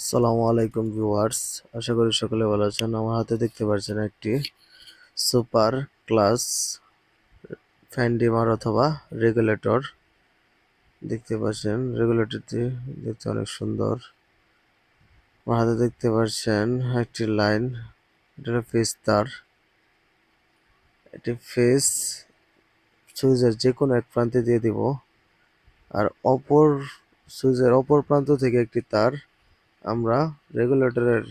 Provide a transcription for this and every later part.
আসসালামু আলাইকুম ভিউয়ার্স, আশা করি সকলে ভালো আছেন। আমার হাতে দেখতে পাচ্ছেন একটি সুপার ক্লাস ফ্যান ডিমার অথবা রেগুলেটর। দেখতে পাচ্ছেন, রেগুলেটরটি দেখতে অনেক সুন্দর। আমার হাতে দেখতে পাচ্ছেন একটি লাইন, এটা ফেস তার। এটি ফেস সুইচের যে কোনো এক প্রান্তে দিয়ে দিব। আর অপর সুইচের অপর প্রান্ত থেকে একটি তার আমরা রেগুলেটরের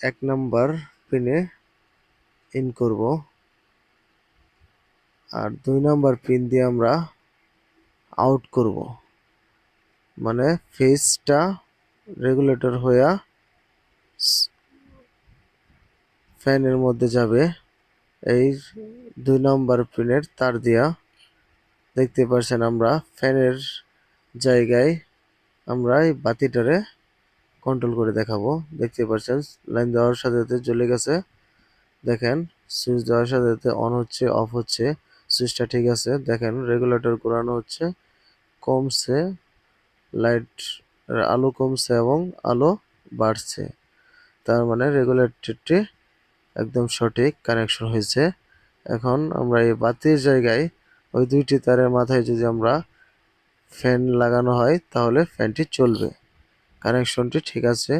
এক নাম্বার পিনে ইন করব। আর দুই নাম্বার পিন দিয়ে আমরা আউট করব। মানে ফেসটা রেগুলেটর হইয়া ফ্যানের মধ্যে যাবে। এই দুই নাম্বার পিনের তার দিয়া দেখতে পাচ্ছেন আমরা ফ্যানের জায়গায় আমরা এই বাতিটারে কন্ট্রোল করে দেখাবো। দেখতে পাচ্ছেন লাইন দেওয়ার সাথে সাথে জ্বলে গেছে। দেখেন সুইচ দেওয়ার সাথে সাথে অন হচ্ছে অফ হচ্ছে সুইচটা ঠিক আছে। দেখেন রেগুলেটর ঘোরানো হচ্ছে, কমছে লাইট আলো কমছে এবং আলো বাড়ছে। তার মানে রেগুলেটরটি একদম সঠিক কানেকশন হয়েছে। এখন আমরা এই বাতির জায়গায় ওই দুইটি তারের মাথায় যদি আমরা ফ্যান লাগানো হয় তাহলে ফ্যানটি চলবে। কানেকশনটি ঠিক আছে।